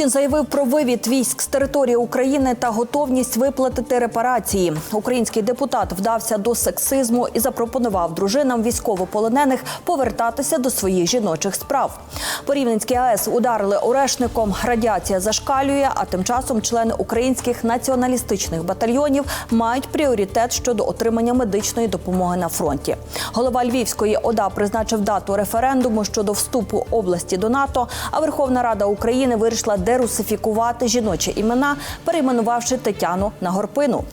Путін заявив про вивід військ з території України та готовність виплатити репарації. Український депутат вдався до сексизму і запропонував дружинам військовополонених повертатися до своїх жіночих справ. По Рівненській АЕС ударили орешником. Радіація зашкалює. А тим часом члени українських націоналістичних батальйонів мають пріоритет щодо отримання медичної допомоги на фронті. Голова Львівської ОДА призначив дату референдуму щодо вступу області до НАТО. А Верховна Рада України вирішила дерусифікувати жіночі імена, перейменувавши Тетяну на Горпину.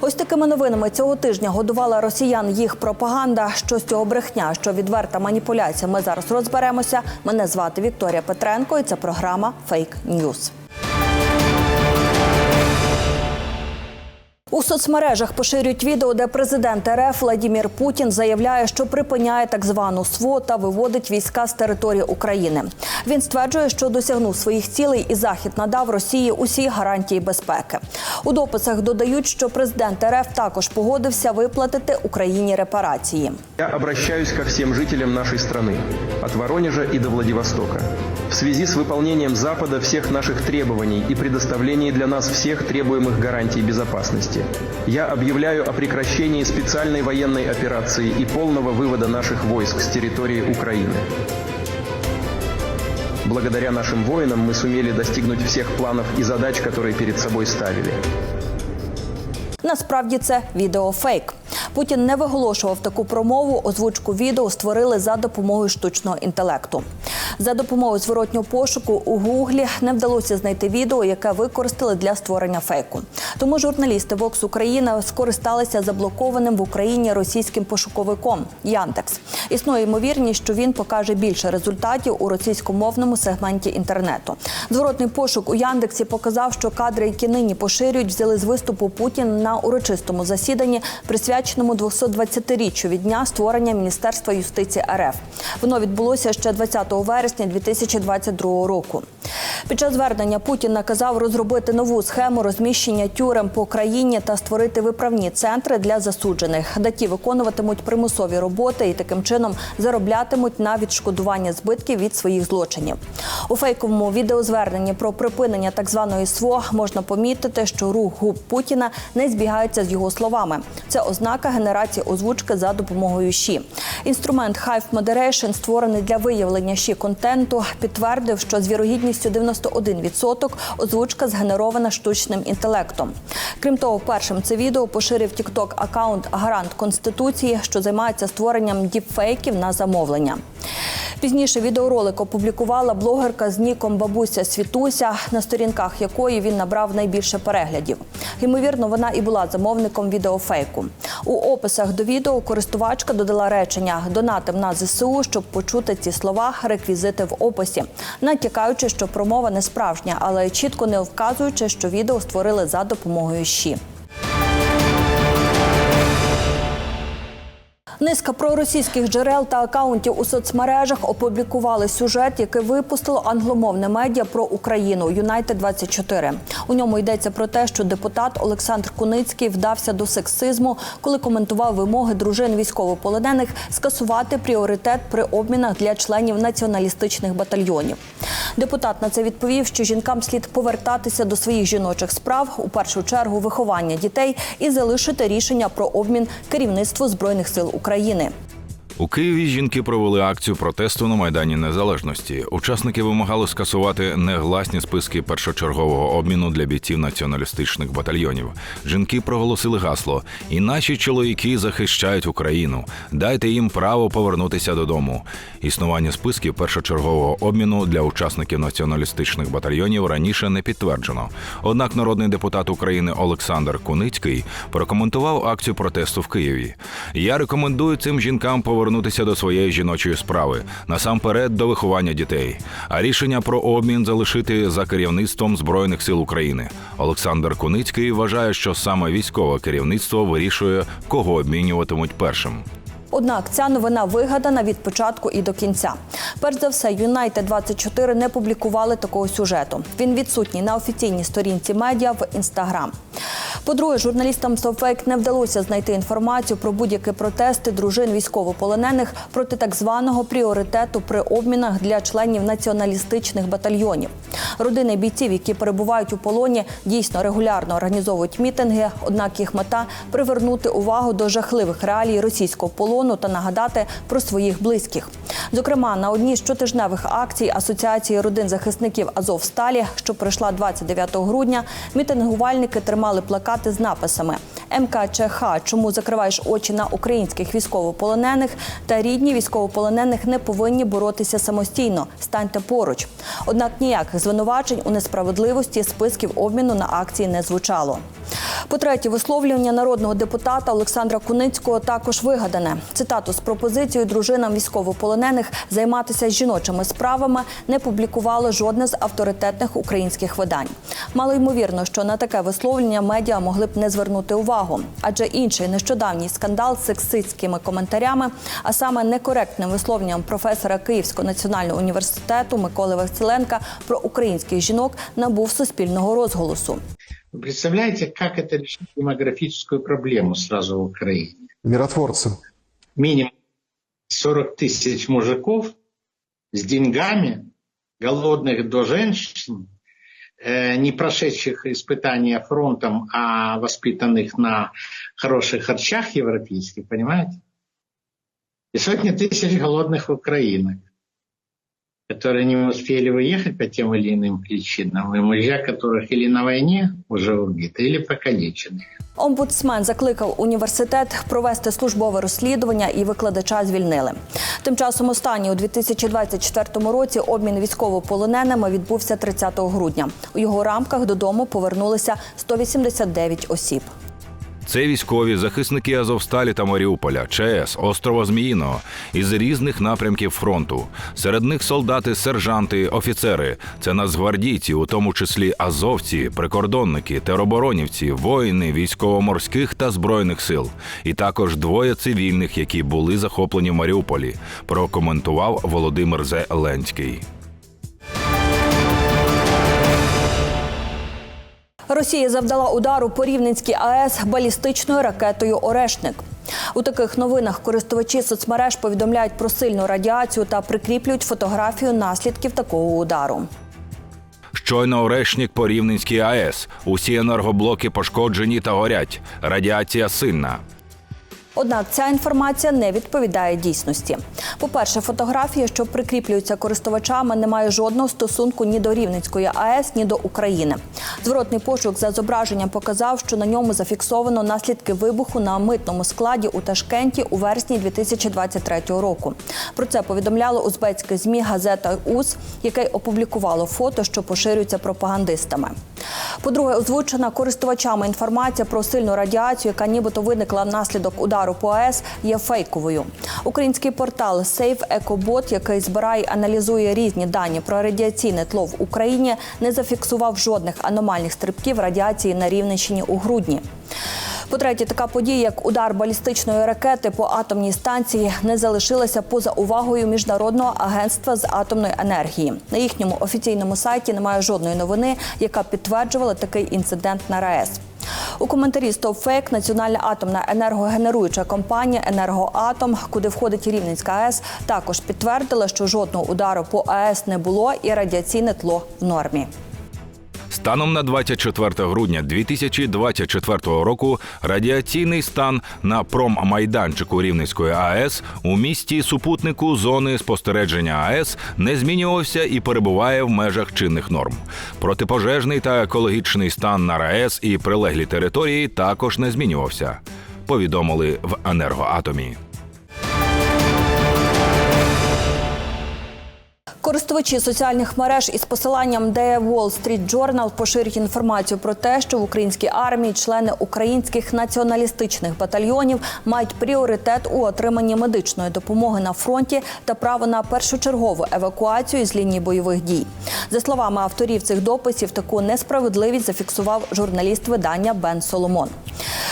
Ось такими новинами цього тижня годувала росіян їх пропаганда. Що з цього брехня, що відверта маніпуляція. Ми зараз розберемося. Мене звати Вікторія Петренко, і це програма Фейк Ньюз. У соцмережах поширюють відео, де президент РФ Владімір Путін заявляє, що припиняє так звану СВО та виводить війська з території України. Він стверджує, що досягнув своїх цілей, і захід надав Росії усі гарантії безпеки. У дописах додають, що президент РФ також погодився виплатити Україні репарації. Я обращаюсь ко всем жителям нашей страны, от Воронежа и до Владивостока. В связи с выполнением Запада всех наших требований и предоставлении для нас всех требуемых гарантий безопасности, я объявляю о прекращении специальной военной операции и полного вывода наших войск с территории Украины. Благодаря нашим воинам мы сумели достигнуть всех планов и задач, которые перед собой ставили. Насправді це відеофейк. Путін не виголошував таку промову. Озвучку відео створили за допомогою штучного інтелекту. За допомогою зворотнього пошуку у Гуглі не вдалося знайти відео, яке використали для створення фейку. Тому журналісти Vox Україна скористалися заблокованим в Україні російським пошуковиком Яндекс. Існує ймовірність, що він покаже більше результатів у російськомовному сегменті інтернету. Зворотний пошук у Яндексі показав, що кадри, які нині поширюють, взяли з виступу Путіна на урочистому засіданні, присвяченому 220-річчю від дня створення Міністерства юстиції РФ. Воно відбулося ще 20 вересня 2022 року. Під час звернення Путін наказав розробити нову схему розміщення тюрем по країні та створити виправні центри для засуджених, де ті виконуватимуть примусові роботи і таким чином зароблятимуть на відшкодування збитків від своїх злочинів. У фейковому відеозверненні про припинення так званої СВО можна помітити, що рух губ Путіна не збігається з його словами. Це ознака генерації озвучки за допомогою ЩІ. Інструмент Hive Moderation, створений для виявлення щі контенту, підтвердив, що з вірогідністю 91% озвучка згенерована штучним інтелектом. Крім того, першим це відео поширив TikTok аккаунт Гарант Конституції, що займається створенням діпфейків на замовлення. Пізніше відеоролик опублікувала блогерка з ніком Бабуся Світуся, на сторінках якої він набрав найбільше переглядів. Ймовірно, вона і була замовником відеофейку. У описах до відео користувачка додала речення Донатим на ЗСУ, щоб почути ці слова, реквізити в описі, натякаючи, що промова не справжня, але чітко не вказуючи, що відео створили за допомогою ЩІ. Низка проросійських джерел та акаунтів у соцмережах опублікували сюжет, який випустило англомовне медіа про Україну Юнайтед 24 У ньому йдеться про те, що депутат Олександр Куницький вдався до сексизму, коли коментував вимоги дружин військовополонених скасувати пріоритет при обмінах для членів націоналістичних батальйонів. Депутат на це відповів, що жінкам слід повертатися до своїх жіночих справ у першу чергу виховання дітей і залишити рішення про обмін керівництву збройних сил України. України. У Києві жінки провели акцію протесту на майдані Незалежності. Учасники вимагали скасувати негласні списки першочергового обміну для бійців націоналістичних батальйонів. Жінки проголосили гасло: і наші чоловіки захищають Україну. Дайте їм право повернутися додому. Існування списків першочергового обміну для учасників націоналістичних батальйонів раніше не підтверджено. Однак народний депутат України Олександр Куницький прокоментував акцію протесту в Києві. Я рекомендую цим жінкам повернутися до своєї жіночої справи, насамперед до виховання дітей. А рішення про обмін залишити за керівництвом збройних сил України. Олександр Куницький вважає, що саме військове керівництво вирішує, кого обмінюватимуть першим. Однак ця новина вигадана від початку і до кінця. Перш за все, Юнайтед 24 не публікували такого сюжету. Він відсутній на офіційній сторінці медіа в інстаграм. По-друге, журналістам Софейк не вдалося знайти інформацію про будь-які протести дружин військовополонених проти так званого пріоритету при обмінах для членів націоналістичних батальйонів. Родини бійців, які перебувають у полоні, дійсно регулярно організовують мітинги. Однак їх мета привернути увагу до жахливих реалій російського полону та нагадати про своїх близьких. Зокрема, на одній з щотижневих акцій Асоціації родин захисників Азовсталі, що пройшла 29 грудня, мітингувальники тримали плакати з написами МКЧХ, чому закриваєш очі на українських військовополонених та рідні військовополонених не повинні боротися самостійно. Станьте поруч. Однак ніяких звинувачень у несправедливості списків обміну на акції не звучало. По-третє, висловлювання народного депутата Олександра Куницького також вигадане. Цитату з пропозицією дружинам військовополонених займатися жіночими справами не публікувало жодне з авторитетних українських видань. Мало ймовірно, що на таке висловлення медіа могли б не звернути увагу, адже інший нещодавній скандал з сексистськими коментарями, а саме некоректним висловленням професора Київського національного університету Миколи Василенка про українських жінок набув суспільного розголосу. Вы представляете, как это решить демографическую проблему сразу в Украине? Миротворцы. Минимум 40 тысяч мужиков с деньгами, голодных до женщин, э, не прошедших испытания фронтом, а воспитанных на хороших харчах европейских, понимаете? И сотни тысяч голодных украинок, которые не успели выехать по тем или иным причинам, и мужья которых или на войне уже убиты, или покалечены. Омбудсмен закликав університет провести службове розслідування і викладача звільнили. Тим часом останній у 2024 році обмін військовополоненими відбувся 30 грудня. У його рамках додому повернулися 189 осіб. Це військові захисники Азовсталі та Маріуполя, ЧАЕС, острова Зміїного із різних напрямків фронту. Серед них солдати, сержанти, офіцери. Це нацгвардійці, у тому числі азовці, прикордонники, тероборонівці, воїни військово-морських та збройних сил. І також двоє цивільних, які були захоплені в Маріуполі. Прокоментував Володимир Зеленський. Росія завдала удару по Рівненській АЕС балістичною ракетою Орешник. У таких новинах користувачі соцмереж повідомляють про сильну радіацію та прикріплюють фотографію наслідків такого удару. Щойно орешник по Рівненській АЕС. Усі енергоблоки пошкоджені та горять. Радіація сильна. Однак ця інформація не відповідає дійсності. По-перше, фотографія, що прикріплюються користувачами, не має жодного стосунку ні до Рівненської АЕС, ні до України. Зворотний пошук за зображенням показав, що на ньому зафіксовано наслідки вибуху на митному складі у Ташкенті у вересні 2023 року. Про це повідомляло узбецьке змі газета УЗ, яке опублікувало фото, що поширюється пропагандистами. По-друге, озвучена користувачами інформація про сильну радіацію, яка нібито виникла внаслідок удару по АЕС, є фейковою. Український портал Safe EcoBot, який збирає і аналізує різні дані про радіаційне тло в Україні, не зафіксував жодних аномальних стрибків радіації на Рівненщині у грудні. По-третє, така подія, як удар балістичної ракети по атомній станції, не залишилася поза увагою міжнародного агентства з атомної енергії. На їхньому офіційному сайті немає жодної новини, яка підтверджувала такий інцидент на РаЕС. У коментарі «Стопфейк» Національна атомна енергогенеруюча компанія «Енергоатом», куди входить Рівненська АЕС, також підтвердила, що жодного удару по АЕС не було і радіаційне тло в нормі. Станом на 24 грудня 2024 року радіаційний стан на проммайданчику Рівненської АЕС у місті супутнику зони спостереження АЕС не змінювався і перебуває в межах чинних норм. Протипожежний та екологічний стан на РаЕС і прилеглі території також не змінювався. Повідомили в енергоатомі. Користувачі соціальних мереж із посиланням The Wall Street Journal поширюють інформацію про те, що в українській армії члени українських націоналістичних батальйонів мають пріоритет у отриманні медичної допомоги на фронті та право на першочергову евакуацію з лінії бойових дій. За словами авторів цих дописів, таку несправедливість зафіксував журналіст видання Бен Соломон.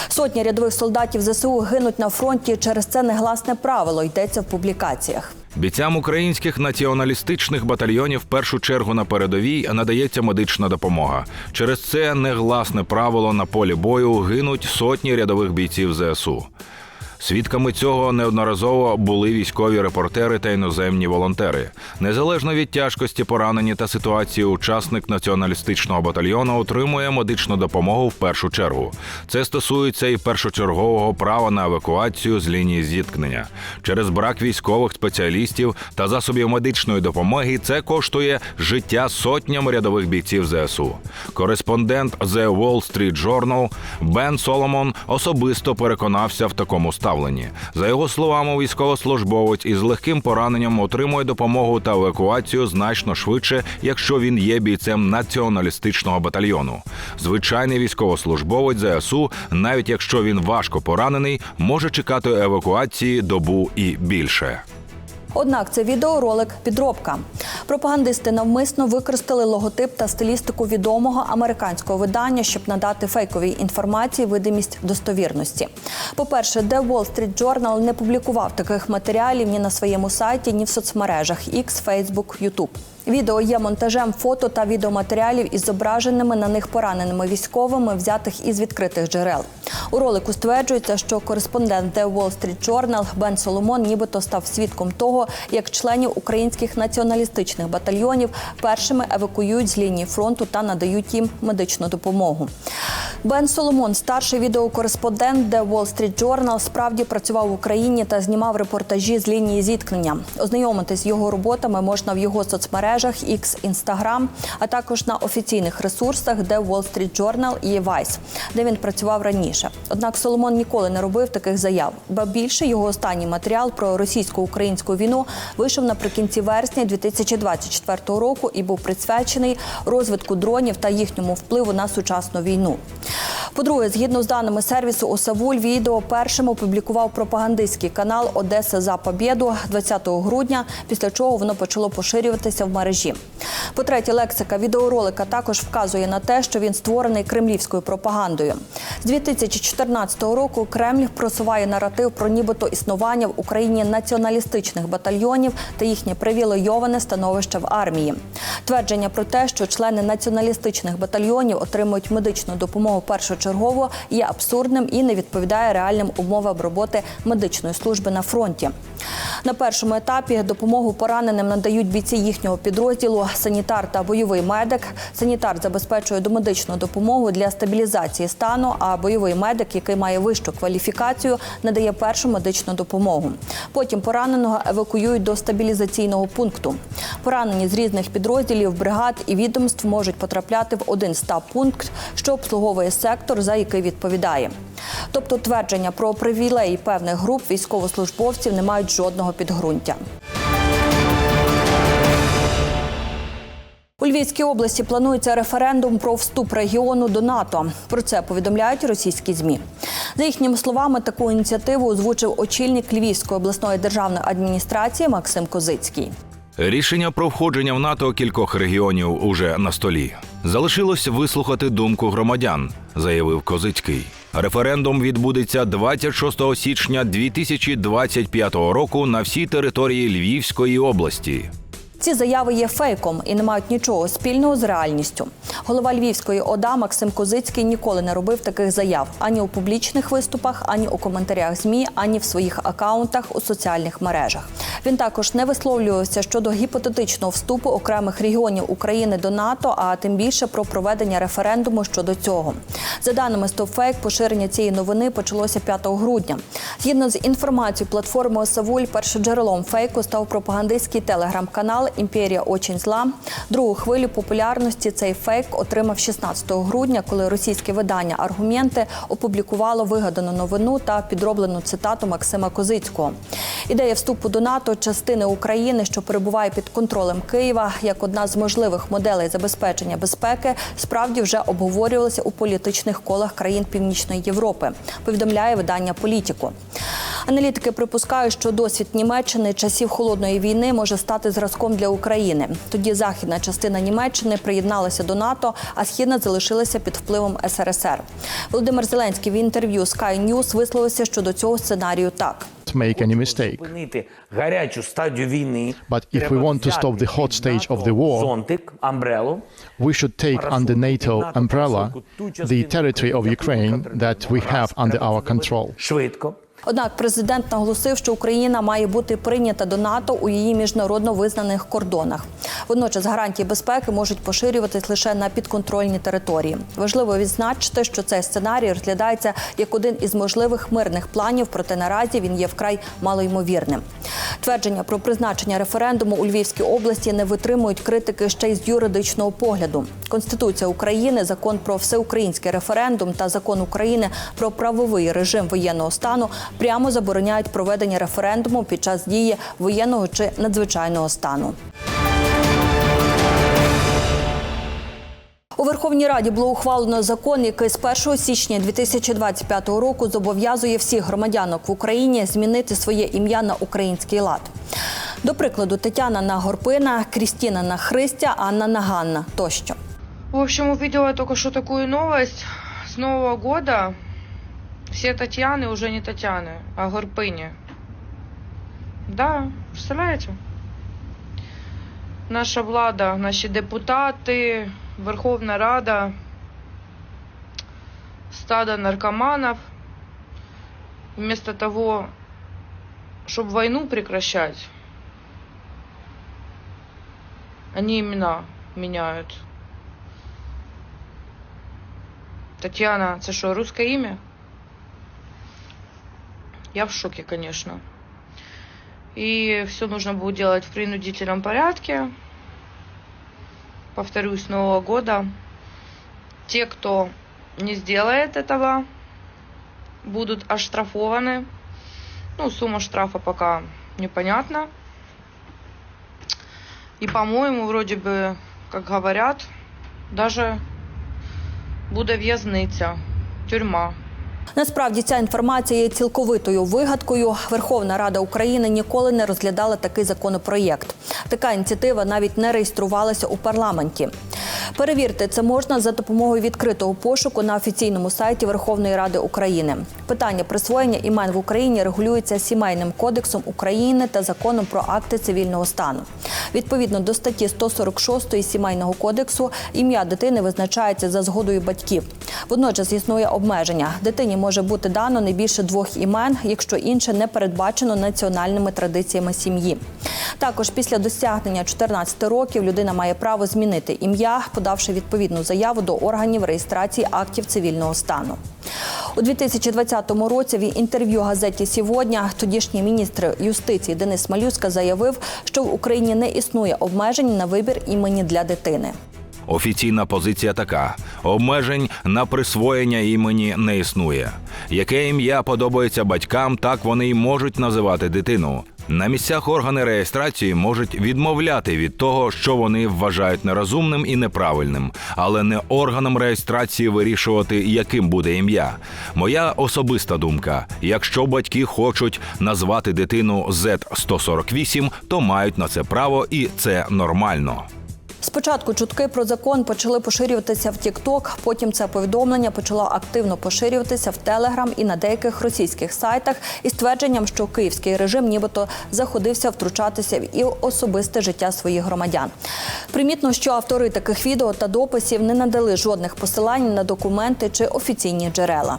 Сотні рядових солдатів ЗСУ гинуть на фронті через це негласне правило йдеться в публікаціях. Бійцям українських націоналістичних батальйонів в першу чергу на передовій надається медична допомога. Через це негласне правило на полі бою гинуть сотні рядових бійців ЗСУ. Свідками цього неодноразово були військові репортери та іноземні волонтери. Незалежно від тяжкості поранені та ситуації, учасник націоналістичного батальйону отримує медичну допомогу в першу чергу. Це стосується і першочергового права на евакуацію з лінії зіткнення. Через брак військових спеціалістів та засобів медичної допомоги це коштує життя сотням рядових бійців ЗСУ. Кореспондент The Wall Street Journal Бен Соломон особисто переконався в такому ставленні. За його словами, військовослужбовець із легким пораненням отримує допомогу та евакуацію значно швидше, якщо він є бійцем націоналістичного батальйону. Звичайний військовослужбовець ЗСУ, навіть якщо він важко поранений, може чекати евакуації добу і більше. Однак це відеоролик підробка. Пропагандисти навмисно використали логотип та стилістику відомого американського видання, щоб надати фейковій інформації видимість достовірності. По-перше, The Wall Street Journal не публікував таких матеріалів ні на своєму сайті, ні в соцмережах X, Facebook, YouTube. Відео є монтажем фото та відеоматеріалів із зображеними на них пораненими військовими, взятих із відкритих джерел. У ролику стверджується, що кореспондент The Wall Street Journal Бен Соломон нібито став свідком того, як членів українських націоналістичних батальйонів першими евакуюють з лінії фронту та надають їм медичну допомогу. Бен Соломон, старший відеокореспондент The Wall Street Journal, справді працював в Україні та знімав репортажі з лінії зіткнення. Ознайомитись з його роботами можна в його соцмережах X, Instagram, а також на офіційних ресурсах The Wall Street Journal і Vice, де він працював раніше. Однак Соломон ніколи не робив таких заяв. Ба більше його останній матеріал про російсько-українську війну вийшов наприкінці вересня 2024 року і був присвячений розвитку дронів та їхньому впливу на сучасну війну. По-друге, згідно з даними сервісу Осавуль, відео першим опублікував пропагандистський канал Одеса за Побєду 20 грудня, після чого воно почало поширюватися в мережі. По-третє, лексика відеоролика також вказує на те, що він створений кремлівською пропагандою. З 2014 року Кремль просуває наратив про нібито існування в Україні націоналістичних батальйонів та їхнє привілейоване становище в армії. Твердження про те, що члени націоналістичних батальйонів отримують медичну допомогу першочергово, є абсурдним і не відповідає реальним умовам роботи медичної служби на фронті. На першому етапі допомогу пораненим надають бійці їхнього підрозділу, санітар та бойовий медик. Санітар забезпечує домедичну допомогу для стабілізації стану, а бойовий медик, який має вищу кваліфікацію, надає першу медичну допомогу. Потім пораненого евакуюють до стабілізаційного пункту. Поранені з різних підрозділів, бригад і відомств можуть потрапляти в один стаб пункт, що обслуговує сектор, за який відповідає. Тобто твердження про привілеї певних груп військовослужбовців не мають жодного підґрунтя. У Львівській області планується референдум про вступ регіону до НАТО. Про це повідомляють російські змі. За їхніми словами, таку ініціативу озвучив очільник Львівської обласної державної адміністрації Максим Козицький. Рішення про входження в НАТО кількох регіонів уже на столі. Залишилось вислухати думку громадян, заявив Козицький. Референдум відбудеться 26 січня 2025 року на всій території Львівської області. Ці заяви є фейком і не мають нічого спільного з реальністю. Голова Львівської ОДА Максим Козицький ніколи не робив таких заяв ані у публічних виступах, ані у коментарях ЗМІ, ані в своїх акаунтах у соціальних мережах. Він також не висловлювався щодо гіпотетичного вступу окремих регіонів України до НАТО, а тим більше про проведення референдуму щодо цього. За даними StopFake, поширення цієї новини почалося 5 грудня. Згідно з інформацією платформи Осавуль, першоджерелом фейку став пропагандистський телеграм-канал Імперія Очень зла. Другу хвилю популярності цей фейк отримав 16 грудня, коли російське видання Аргументи опублікувало вигадану новину та підроблену цитату Максима Козицького. Ідея вступу до НАТО частини України, що перебуває під контролем Києва, як одна з можливих моделей забезпечення безпеки, справді вже обговорювалася у політичних колах країн Північної Європи. Повідомляє видання Політіко. Аналітики припускають, що досвід Німеччини часів холодної війни може стати зразком для України. Тоді західна частина Німеччини приєдналася до НАТО, а східна залишилася під впливом СРСР. Володимир Зеленський в інтерв'ю Sky News висловився щодо цього сценарію так. make any mistake. Гарячу стадію війни. But if we want to stop the hot stage of the war, зонтик, We should take under NATO umbrella the territory of Ukraine that we have under our control. швидко. Однак президент наголосив, що Україна має бути прийнята до НАТО у її міжнародно визнаних кордонах. Водночас гарантії безпеки можуть поширюватись лише на підконтрольні території. Важливо відзначити, що цей сценарій розглядається як один із можливих мирних планів, проте наразі він є вкрай малоймовірним. Твердження про призначення референдуму у Львівській області не витримують критики ще й з юридичного погляду. Конституція України, закон про всеукраїнський референдум та закон України про правовий режим воєнного стану прямо забороняють проведення референдуму під час дії воєнного чи надзвичайного стану. У Верховній Раді було ухвалено закон, який з 1 січня 2025 року зобов'язує всіх громадянок в Україні змінити своє ім'я на український лад. До прикладу, Тетяна на Горпина, Крістіна на Христя, Анна на Ганна тощо. В общем, увидела только что такую новость. С Нового года все Татьяны уже не Татьяны, а Горпыни. Да, представляете? Наша влада, наші депутати, Верховна Рада, стадо наркоманов, вместо того, чтобы войну прекращать, они имена меняют. Татьяна, це що, русское ім'я? Я в шоке, конечно. И все нужно будет делать в принудительном порядке. Повторюсь, Нового года. Те, кто не сделает этого, будут оштрафованы. Ну, сумма штрафа пока непонятна. И, по-моему, вроде бы, как говорят, даже буде в'язниця, тюрма. Насправді ця інформація є цілковитою вигадкою. Верховна Рада України ніколи не розглядала такий законопроєкт. Така ініціатива навіть не реєструвалася у парламенті. Перевірити це можна за допомогою відкритого пошуку на офіційному сайті Верховної Ради України. Питання присвоєння імен в Україні регулюється сімейним кодексом України та законом про акти цивільного стану. Відповідно до статті 146 сімейного кодексу, ім'я дитини визначається за згодою батьків. Водночас існує обмеження. Дитині може бути дано не більше двох імен, якщо інше не передбачено національними традиціями сім'ї. Також після досягнення 14 років людина має право змінити ім'я, подавши відповідну заяву до органів реєстрації актів цивільного стану. У 2020 році в інтерв'ю газеті Сіводня тодішній міністр юстиції Денис Малюска заявив, що в Україні не існує обмежень на вибір імені для дитини. Офіційна позиція така: обмежень на присвоєння імені не існує. Яке ім'я подобається батькам, так вони й можуть називати дитину. На місцях органи реєстрації можуть відмовляти від того, що вони вважають нерозумним і неправильним, але не органам реєстрації вирішувати, яким буде ім'я. Моя особиста думка: якщо батьки хочуть назвати дитину Z148, то мають на це право, і це нормально. Спочатку чутки про закон почали поширюватися в TikTok, потім це повідомлення почало активно поширюватися в Telegram і на деяких російських сайтах із твердженням, що київський режим нібито заходився втручатися в і особисте життя своїх громадян. Примітно, що автори таких відео та дописів не надали жодних посилань на документи чи офіційні джерела.